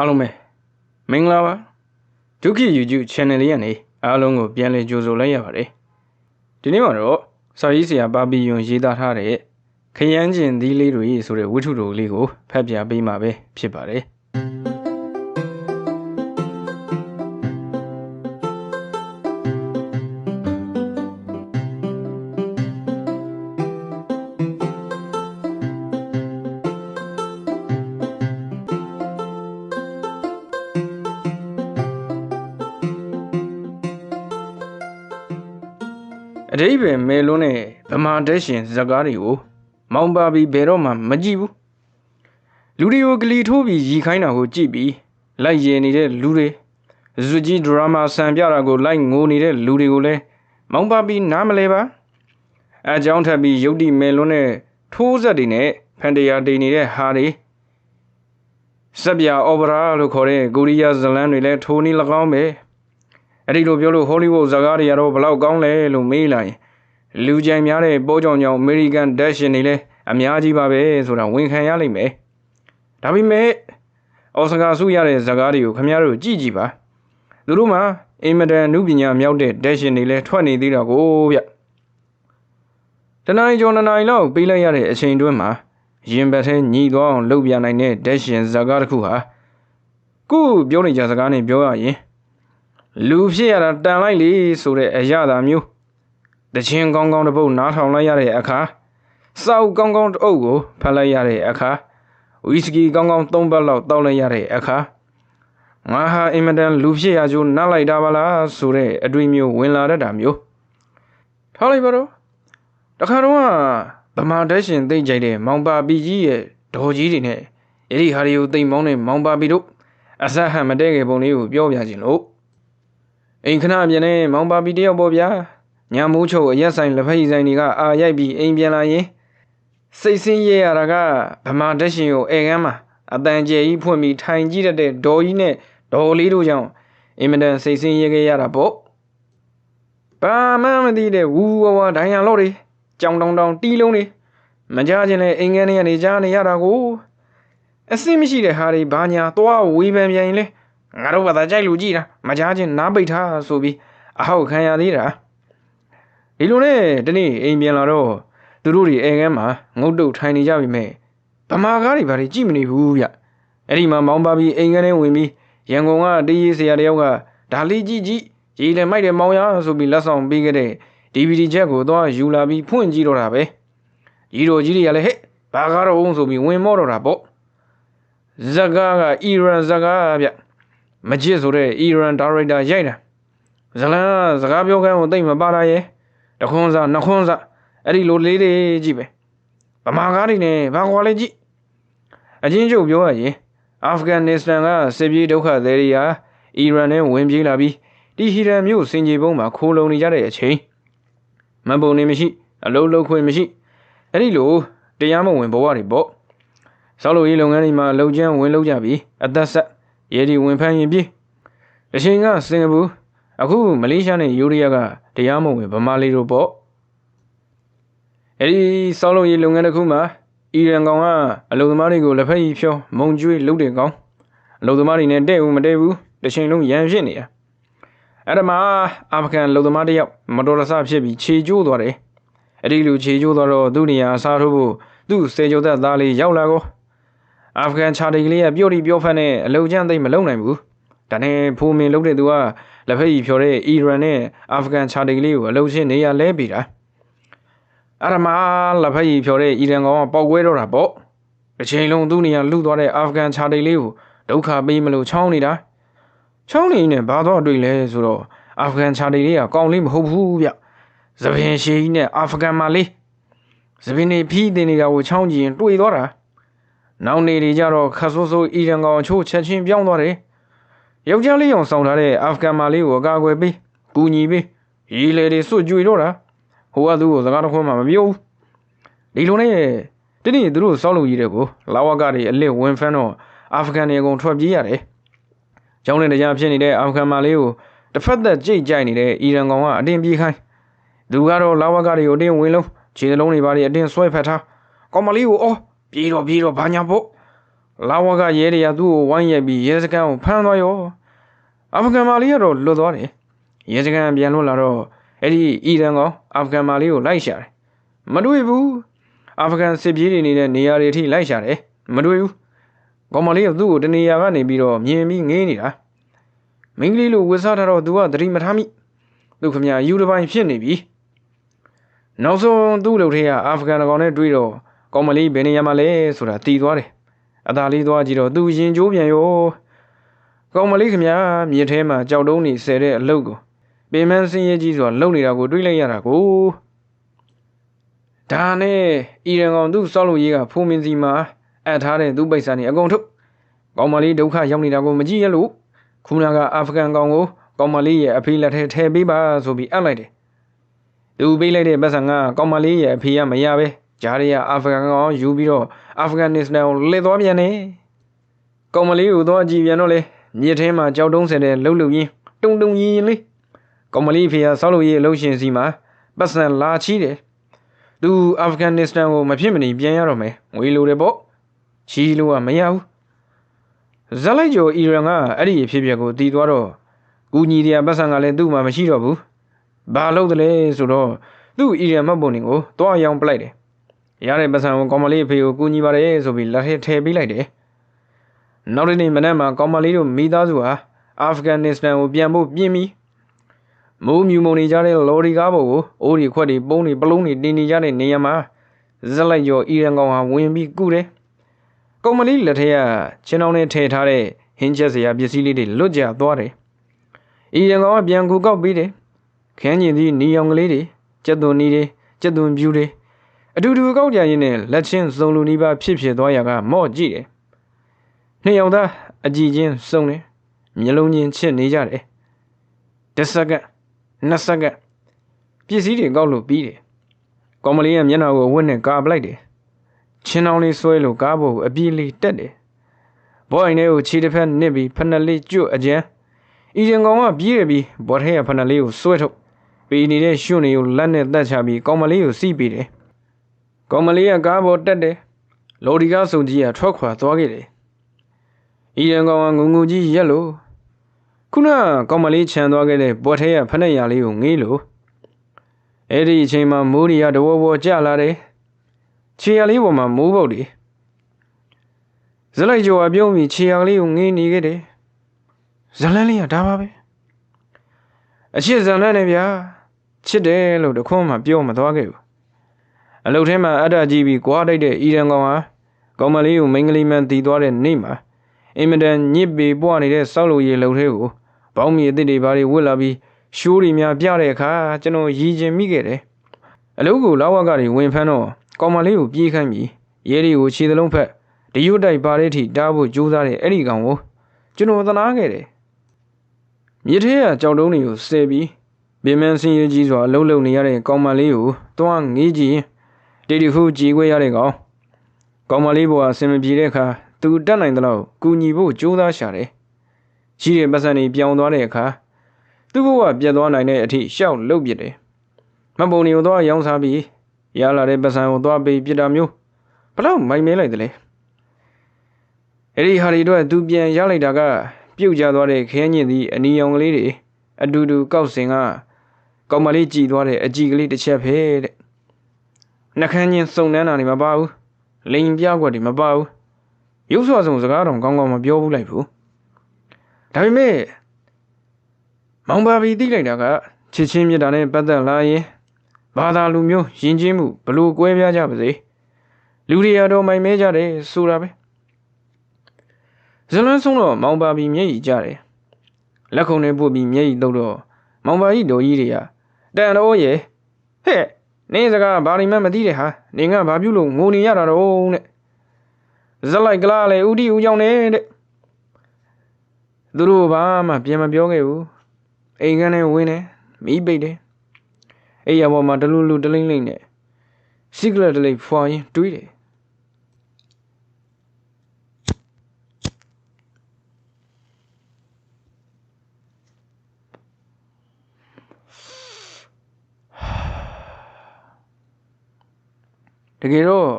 အားလုံးပဲမင်္ဂလာပါဒုက္ခ YouTube Channel လေးကနေအားလုံးကိုပြန်လည်ကြိုဆိုလိုက်ရပါတယ်ဒီနေ့မှာတော့စာရေးဆရာပါပီယွန်ရေးသားထားတဲ့ခရမ်းကျင်သီးလေးတွေဆိုတဲ့ဝိထုတော်လေးကိုဖတ်ပြပေးမှာပဲဖြစ်ပါတယ် အတိဘယ်မဲလုံးနဲ့ဗမာတက်ရှင်ဇကားတွေကိုမောင်ပါပြီးဘယ်တော့မှမကြည့်ဘူးလူတွေကိုဂလီထိုးပြီးရီခိုင်းတာကိုကြည့်ပြီးလိုက်ရည်နေတဲ့လူတွေဇူကြီးဒရာမာဆန်ပြတာကိုလိုက်ငိုနေတဲ့လူတွေကိုလည်းမောင်ပါပြီးနားမလဲပါအကြောင်းထပ်ပြီးယုတ်တိမဲလုံးနဲ့ထိုးဆက်တွေနဲ့ဖန်တရာတိနေတဲ့ဟာတွေစက်ပြအော်ပရာလို့ခေါ်တဲ့ကိုရီးယားဇလန်တွေလည်းထိုးနေ၎င်းပဲ အဲ့ဒီလိုပြောလို့ဟောလိဝုဒ်ဇာကားတွေကတော့ဘလောက်ကောင်းလဲလို့မေးလိုက်ရင်လူကြိုင်များတဲ့ပိုးကြောင်ကြောင်အမေရိကန်ဒက်ရှင်တွေလည်းအများကြီးပါပဲဆိုတာဝန်ခံရလိမ့်မယ်ဒါပေမဲ့အော်စကာဆုရတဲ့ဇာကားတွေကိုခင်ဗျားတို့ကြည့်ကြည့်ပါသူတို့မှာအင်မတန်နုပညာမြောက်တဲ့ဒက်ရှင်တွေလည်းထွက်နေသေးတာကိုဗျတနင်္လာကျော်နှစ်နာရီလောက်ပေးလိုက်ရတဲ့အချိန်တွင်းမှာရင်ဘတ်ထဲညီသွားအောင်လုပ်ပြနိုင်တဲ့ဒက်ရှင်ဇာကားတစ်ခုဟာခုပြောနေကြစကားနဲ့ပြောရရင် လူဖြစ်ရတာတန်လိုက်လေဆိုတဲ့အရာသာမျိုးတချင်းကောင်းကောင်းတစ်ပုတ်နားထောင်လိုက်ရတဲ့အခါစောက်ကောင်းကောင်းတစ်အုပ်ကိုဖတ်လိုက်ရတဲ့အခါဝီစကီကောင်းကောင်း၃ဘတ်လောက်တောက်လိုက်ရတဲ့အခါငါဟာအင်မတန်လူဖြစ်ရကြိုးနားလိုက်တာပါလားဆိုတဲ့အတွေ့မျိုးဝင်လာတတ်တာမျိုးထားလိုက်ပါတော့တခါတော့ဗမာတက်ရှင်သိမ့်ကြိုက်တဲ့မောင်ပါပီကြီးရဲ့ဒေါ်ကြီးတွေနဲ့အဲ့ဒီဟာတွေကိုသိမ့်မောင်းတဲ့မောင်ပါပီတို့အဆက်ဟန်မတဲ့ငယ်ပုံလေးကိုပြောပြခြင်းလို့ အိမ်ခဏပြန်နေမောင်ပါပီတယောက်ပေါ့ဗျာညာမိုးချုပ်အရက်ဆိုင်လက်ဖက်ရည်ဆိုင်တွေကအာရိုက်ပြီးအိမ်ပြန်လာရင်စိတ်ဆင်းရဲရတာကဗမာတက်ရှင်ကိုဧကန်းမှာအတန်ကျဲကြီးဖွင့်ပြီးထိုင်ကြည့်တတ်တဲ့ဒေါ်ကြီးနဲ့ဒေါ်လေးတို့ကြောင့်အင်မတန်စိတ်ဆင်းရဲခဲ့ရတာပေါ့ဘာမှမသိတဲ့ဝူဝဝဒိုင်ယာလော့တွေကြောင်တောင်တောင်တီးလုံးတွေမကြခြင်းလဲအိမ်ငန်းတွေကနေကြားနေရတာကိုအစင်းမရှိတဲ့ဟာတွေဘာညာသွားဝေးပန်ပြန်ရင်လဲ ငါတို့ကသာကြိုက်လူကြည့်တာမကြားခြင်းနားပိတ်ထားဆိုပြီးအဟောက်ခံရသေးတာဒီလိုနဲ့ဒီနေ့အိမ်ပြန်လာတော့သူတို့တွေအဲကန်းမှာငုတ်တုတ်ထိုင်နေကြပြီမဲ့ဗမာကားတွေဘာတွေကြည့်မနေဘူးဗျအဲ့ဒီမှာမောင်းပါပြီးအိမ်ကန်းထဲဝင်ပြီးရန်ကုန်ကတေးရေးဆရာတယောက်ကဒါလေးကြည့်ကြည့်ကြီးလည်းမိုက်တယ်မောင်ရဆိုပြီးလက်ဆောင်ပေးခဲ့တဲ့ DVD ချက်ကိုသွားယူလာပြီးဖွင့်ကြည့်တော့တာပဲကြီးတော်ကြီးတွေကလည်းဟဲ့ဘာကားတော့ဆိုပြီးဝင်မော့တော့တာပေါ့ဇကားကအီရန်ဇကားဗျ မကြစ်ဆိုတဲ့အီရန်ဒါရိုက်တာရိုက်တာဇလန်ကစကားပြောခိုင်းကိုတိတ်မပါတာရဲ့တခွန်းစားနှခွန်းစားအဲ့ဒီလိုလေးတွေကြည့်ပဲဗမာကားတွေနဲ့ဘာကွာလဲကြည့်အချင်းချုပ်ပြောရရင်အာဖဂန်နစ္စတန်ကစစ်ပြေးဒုက္ခသည်တွေဟာအီရန်နဲ့ဝင်ပြေးလာပြီးတီဟီရန်မြို့စင်ကြေပုံးမှာခိုးလုံနေကြတဲ့အချိန်မပုံနေမရှိ အလုံးလုံးခွင့်မရှိအဲ့ဒီလိုတရားမဝင်ဘဝတွေပေါ့ဆောက်လုပ်ရေးလုပ်ငန်းတွေမှာလုံကျန်းဝင်လုပ်ကြပြီးအသက်ဆက် ရေဒီဝင်ဖမ်းရင်ပြေးအချိန်ကစင်ကာပူအခုမလေးရှားနဲ့ယူရီးယားကတရားမဝင်ဗမာလေးတို့ပေါ့အဲဒီစောင်းလုံးရေးလုပ်ငန်းတစ်ခုမှာအီရန်ကောင်ကအလုံသမားတွေကိုလက်ဖက်ရည်ဖြောမုံကျွေးလုပ်တဲ့ကောင်အလုံသမားတွေနဲ့တဲ့ဦးမတဲ့ဘူးတစ်ချိန်လုံးရန်ဖြစ်နေတာအဲ့ဒါမှာအာဖဂန်လုံသမားတယောက်မတော်တဆဖြစ်ပြီးခြေကျိုးသွားတယ်အဲ့ဒီလူခြေကျိုးသွားတော့သူ့နေရာအစားထိုးဖို့သူ့စေကျော်သက်သားလေးရောက်လာကော အာဖဂန်ခြာတိကလေးကပြော့တီပြော့ဖက်နဲ့အလုံကျန်းသိမ့်မလုံနိုင်ဘူးဒါနဲ့ဖိုးမင်လုပ်တဲ့သူကလက်ဖက်ရည်ဖြော်တဲ့အီရန်နဲ့အာဖဂန်ခြာတိကလေးကိုအလုံချင်းနေရလဲပြီတာအဲ့ဒါမှလက်ဖက်ရည်ဖြော်တဲ့အီရန်ကောင်ကပေါက်ကွဲတော့တာပေါ့တစ်ချိန်လုံးသူ့နေရာလူသွားတဲ့အာဖဂန်ခြာတိကလေးကိုဒုက္ခပေးမလို့ချောင်းနေတာချောင်းနေနဲ့ဘာတော့တွေ့လဲဆိုတော့အာဖဂန်ခြာတိကလေးကကောင်းလေးမဟုတ်ဘူးဗျသပင်ရှည်ကြီးနဲ့အာဖဂန်မှာလေးသပင်နေဖီးတင်နေတာကိုချောင်းကြည့်ရင်တွေ့သွားတာ နောက်နေတွေကြတော့ခတ်ဆိုးဆိုးအီရန်ကောင်ချိုးချက်ချင်းပြောင်းသွားတယ်ယောက်ျားလေးအောင်ဆောင်ထားတဲ့အာဖဂန်မာလေးကိုအကာအကွယ်ပေးကူညီပေးရီလေတွေစွတ်ကြွေတော့တာဟိုကသူ့ကိုစကားတစ်ခွန်းမှမပြောဘူးဒီလိုနဲ့တတိသူတို့စောက်လို့ရတဲ့ကိုလာဝကတွေအလစ်ဝင်ဖန်းတော့အာဖဂန်တွေအကုန်ထွက်ပြေးရတယ်ကျောင်းနဲ့တရားဖြစ်နေတဲ့အာဖဂန်မာလေးကိုတစ်ဖက်သက်ကြိတ်ကြိုက်နေတဲ့အီရန်ကောင်ကအတင်းပြေးခိုင်းသူကတော့လာဝကတွေကိုအတင်းဝင်လုံးခြေနှလုံးတွေပါတွေအတင်းဆွဲဖက်ထားကောင်မလေးကိုအော် ပြေးတော့ပြေးတော့ဘာညာပေါ့လာဝကရဲတွေကသူ့ကိုဝိုင်းရိုက်ပြီးရဲစခန်းကိုဖမ်းသွားရောအာဖဂန်မာလီကတော့လွတ်သွားတယ်ရဲစခန်းပြန်လွတ်လာတော့အဲ့ဒီအီရန်ကောင်အာဖဂန်မာလီကိုလိုက်ရှာတယ်မတွေ့ဘူးအာဖဂန်စစ်ပြေးတွေနေတဲ့နေရာတွေအထိလိုက်ရှာတယ်မတွေ့ဘူးကောင်မလေးကသူ့ကိုတနေရာကနေပြီးတော့မြင်ပြီးငေးနေတာမင်းကလေးလိုဝစ်စားထားတော့သူကသတိမထားမိသူခမရယူတပိုင်းဖြစ်နေပြီနောက်ဆုံးသူ့လုပ်ထဲကအာဖဂန်ကောင်နဲ့တွေ့တော့ ကောင်မလေးဘယ်နေရာမှာလဲဆိုတာတီးသွားတယ်အသာလေးသွားကြည့်တော့သူရင်ကျိုးပြန်ရောကောင်မလေးခမရမြစ်ထဲမှာကြောက်တုံးနေဆဲတဲ့အလုတ်ကိုပင်မန်းစင်းရဲကြီးဆိုတာလုံနေတာကိုတွေးလိုက်ရတာကိုဒါနဲ့အီရန်ကောင်သူ့စောက်လို့ရေးကဖိုးမင်းစီမှာအပ်ထားတဲ့သူ့ပိတ်စာနေအကုန်ထုတ်ကောင်မလေးဒုက္ခရောက်နေတာကိုမကြည့်ရလို့ခုနကအာဖဂန်ကောင်ကိုကောင်မလေးရဲ့အဖေလက်ထဲထည့်ပေးပါဆိုပြီးအပ်လိုက်တယ်သူပေးလိုက်တဲ့ပတ်စံကကောင်မလေးရဲ့အဖေကမရပဲ ဂျားရီကအာဖဂန်ကောင်ယူပြီးတော့အာဖဂန်နစ္စတန်ကိုလှည့်သွားပြန်တယ်ကောင်မလေးကိုသွားကြည့်ပြန်တော့လေမြစ်ထဲမှာကြောက်တုံးဆယ်တဲ့လှုပ်လှုပ်ရင်းတုံတုံရင်ရင်လေးကောင်မလေးဖေကဆောက်လို့ရေးအလုပ်ရှင်စီမှာပတ်စံလာချီးတယ်သူအာဖဂန်နစ္စတန်ကိုမဖြစ်မနေပြန်ရတော့မယ်ငွေလိုတယ်ပေါ့ချီးလို့ကမရဘူးဇက်လိုက်ကျော်အီရန်ကအဲ့ဒီအဖြစ်အပျက်ကိုတီးသွားတော့ကူညီတရားပတ်စံကလည်းသူ့မှာမရှိတော့ဘူးဘာလုပ်တယ်လဲဆိုတော့သူ့အီရန်မှတ်ပုံတွေကိုတွားရောင်းပလိုက်တယ် ရတဲ့ပတ်စံကိုကောင်မလေးအဖေကိုကူညီပါတယ်ဆိုပြီးလက်ထဲထည့်ပေးလိုက်တယ်နောက်တစ်နေ့မနက်မှာကောင်မလေးတို့မိသားစုဟာအာဖဂန်နစ္စတန်ကိုပြန်ဖို့ပြင်ပြီးမိုးမြူမုံနေကြတဲ့လော်ရီကားပေါ်ကိုအိုးဒီခွက်တွေပုံးတွေပလုံးတွေတင်နေကြတဲ့နေရာမှာဇက်လိုက်ကျော်အီရန်ကောင်ဟာဝင်ပြီးကုတယ်။ကောင်မလေးလက်ထက်ကချင်းအောင်နဲ့ထည့်ထားတဲ့ဟင်းချက်စရာပစ္စည်းလေးတွေလွတ်ကျသွားတယ်။အီရန်ကောင်ကပြန်ကူကောက်ပြီးတယ်။ခန်းကျင်သည့်နီယောင်ကလေးတွေကြက်သွန်နီတွေကြက်သွန်ပြူတွေ အတူတူကောက်ကြရင်းနဲ့လက်ချင်းစုံလူနီးပါးဖြစ်ဖြစ်သွားရကမော့ကြည့်တယ်။နှစ်ယောက်သားအကြည့်ချင်းစုံတယ်။မျက်လုံးချင်းချစ်နေကြတယ်။တစ်စက္ကန့်နှစ်စက္ကန့်ပစ္စည်းတွေကောက်လို့ပြီးတယ်။ကောင်မလေးရဲ့မျက်နှာကိုဝတ်နဲ့ကာပလိုက်တယ်။ချင်းအောင်လေးဆွဲလို့ကားပေါ်ကိုအပြေးလေးတက်တယ်။ဘောအိမ်ထဲကိုခြေတစ်ဖက်နစ်ပြီးဖက်နှလေးကျွတ်အကျန်းအီရင်ကောင်ကပြေးရပြီးဘောထဲကဖက်နှလေးကိုဆွဲထုတ်ပေနေတဲ့ရွှွနေကိုလက်နဲ့တက်ချပြီးကောင်မလေးကိုစီးပြီးတယ်။ ကောင်မလေးကကားပေါ်တက်တယ်။လော်ဒီကားစုံကြီးကထွက်ခွာသွားခဲ့တယ်။အီရင်ကောင်ကငုံငုံကြီးရက်လို့ခုနကောင်မလေးခြံသွားခဲ့တဲ့ဘော်ထဲကဖက်နှက်ရလေးကိုငေးလို့အဲ့ဒီအချိန်မှာမိုးရီကတဝဝကျလာတယ်ခြေရလေးပေါ်မှာမိုးပုတ်တယ်ဇလိုက်ကျော်ကပြုံးပြီးခြေရလေးကိုငေးနေခဲ့တယ်ဇလန်းလေးကဒါပါပဲအချစ်ဇလန်းနဲ့ဗျာချစ်တယ်လို့တခွန်းမှပြောမသွားခဲ့ဘူး အလုတ်ထဲမှာအတ္တကြီးပြီးကွာတိုက်တဲ့အီရန်ကောင်ဟာကောင်မလေးကိုမိန်းကလေးမှန်တီးသွားတဲ့နေ့မှာအင်မတန်ညစ်ပေပွားနေတဲ့စောက်လို့ရေလုံထဲကိုဘောင်းမီအစ်စ်တွေဘာတွေဝစ်လာပြီးရှိုးတွေများပြတဲ့အခါကျွန်တော်ရည်ကျင်မိခဲ့တယ်အလုပ်ကိုလောက်ဝကတွေဝင်ဖမ်းတော့ကောင်မလေးကိုပြေးခိုင်းပြီးရဲတွေကိုခြေသလုံးဖက်တရွတ်တိုက်ပါတဲ့အထိတားဖို့ကြိုးစားတဲ့အဲ့ဒီကောင်ကိုကျွန်တော်သနာခဲ့တယ်မြစ်ထဲကကြောက်တုံးတွေကိုဆဲပြီးပင်မန်းစင်းရကြီးစွာအလုံးလုံးနေရတဲ့ကောင်မလေးကိုတွန်းငေးကြည့် တေတီခုကြည်ခွေရတဲ့ကောင်ကောင်မလေးဘဝအဆင်မပြေတဲ့အခါသူတက်နိုင်တဲ့လောက်ကူညီဖို့ကြိုးစားရှာတယ်ရှိတဲ့ပတ်စံတွေပြောင်းသွားတဲ့အခါသူ့ဘဝပြတ်သွားနိုင်တဲ့အထိရှောက်လုတ်ပစ်တယ်မပုံနေကိုသွားရောင်းစားပြီးရလာတဲ့ပတ်စံကိုသွားပေးပြစ်တာမျိုးဘလောက်မိုင်မဲလိုက်တယ်လဲအဲ့ဒီဟာတွေတော့သူပြန်ရလိုက်တာက ပြုတ်ကျသွားတဲ့ခင်းညင်သည့်အနီရောင်ကလေးတွေအတူတူကောက်စင်ကကောင်မလေးကြည်သွားတဲ့အကြည်ကလေးတစ်ချက်ပဲတဲ့ နှခမ်းချင်းစုံနှမ်းတာတွေမပါဘူးလိန်ပြကွက်တွေမပါဘူးရုပ်ဆွာဆုံးစကားတော့ကောင်းကောင်းမပြောဘူးလိုက်ဘူးဒါပေမဲ့မောင်ပါဘီသိလိုက်တာကချစ်ချင်းမြတ်တာနဲ့ပတ်သက်လာရင်ဘာသာလူမျိုးယဉ်ကျေးမှုဘလို့ကွဲပြားကြပါစေလူတွေရတော့မိုင်မဲကြတယ်ဆိုတာပဲဇလွန်းဆုံးတော့မောင်ပါဘီမျက်ရည်ကြတယ်လက်ခုံနဲ့ပို့ပြီးမျက်ရည်တုပ်တော့မောင်ပါကြီးတော်ကြီးတွေကတန်တော့ရဲ့ဟဲ့ နေစကားဘာလိမ့်မှမသိတဲ့ဟာနေကဘာပြုလို့ငိုနေရတာတော့တဲ့ဇက်လိုက်ကလားလေဦးတီဦးကြောင့်နေတဲ့သူတို့ဘာမှပြန်မပြောခဲ့ဘူးအိမ်ကန်းနဲ့ဝင်းနေမိပိတ်တယ်အိယာပေါ်မှာတလူလူတလိမ့်လိမ့်နဲ့စီကရက်တလိမ့်ဖွာရင်တွေးတယ် တကယ်တော့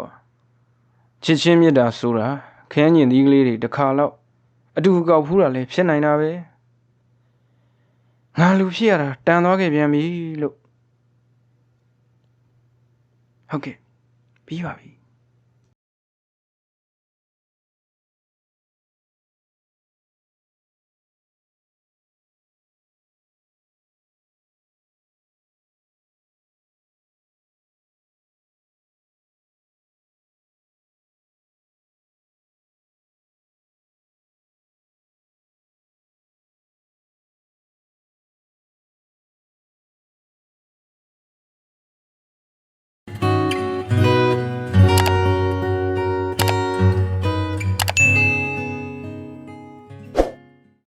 ချစ်ချင်းမြတ်တာဆိုတာခရမ်းညင်သီးကလေးတွေတစ်ခါတော့အတူကောက်ဖူးတာလည်းဖြစ်နိုင်တာပဲငါလူဖြစ်ရတာတန်သွားခဲ့ပြန်ပြီလို့ဟုတ်ကဲ့ပြီးပါပြီ